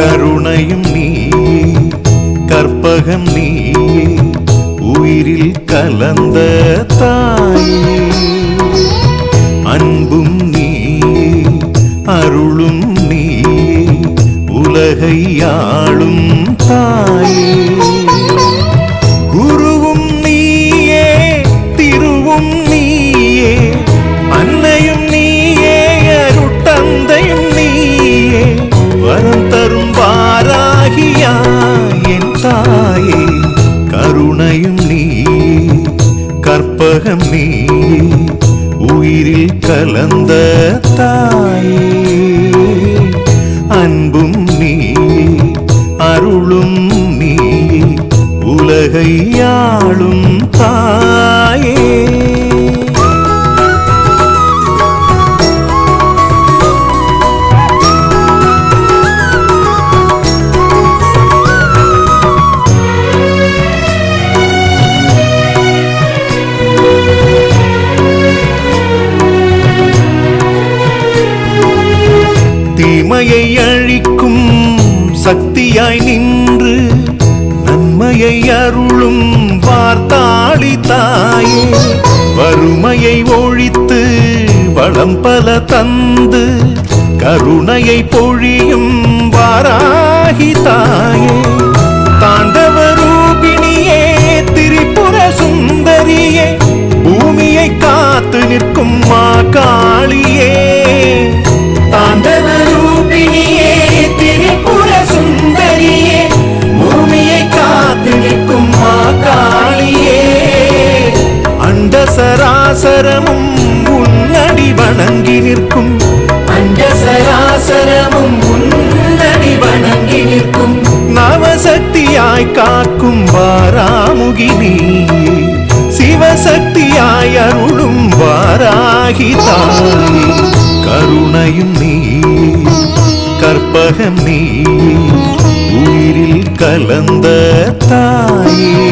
கருணையும் நீயே கற்பகம் நீயே உயிரில் கலந்த தாயே. அன்பும் நீயே அருளும் நீயே உலகை ஆளும் தாயே. தாயே கருணையும் நீ கற்பகம் நீ உயிரில் கலந்த தாயே. அன்பும் நீ அருளும் நீ உலகையாளும் தாய். சக்தியாய் நின்று நன்மையை அருளும் வார்த்தாளி தாயே. வறுமையை ஒழித்து வளம் பல தந்து கருணையை பொழியும் வாராகி தாயே. சராசரமும் உன்னடி வணங்கி நிற்கும். அண்ட சராசரமும் உன்னடி வணங்கி நிற்கும். நவசக்தியாய் காக்கும் வாராமுகி நீயே சிவசக்தியாய் அருளும் வாராகி தாயே கருணையும் நீயே கற்பகம் நீயே உயிரில் கலந்த தாயே.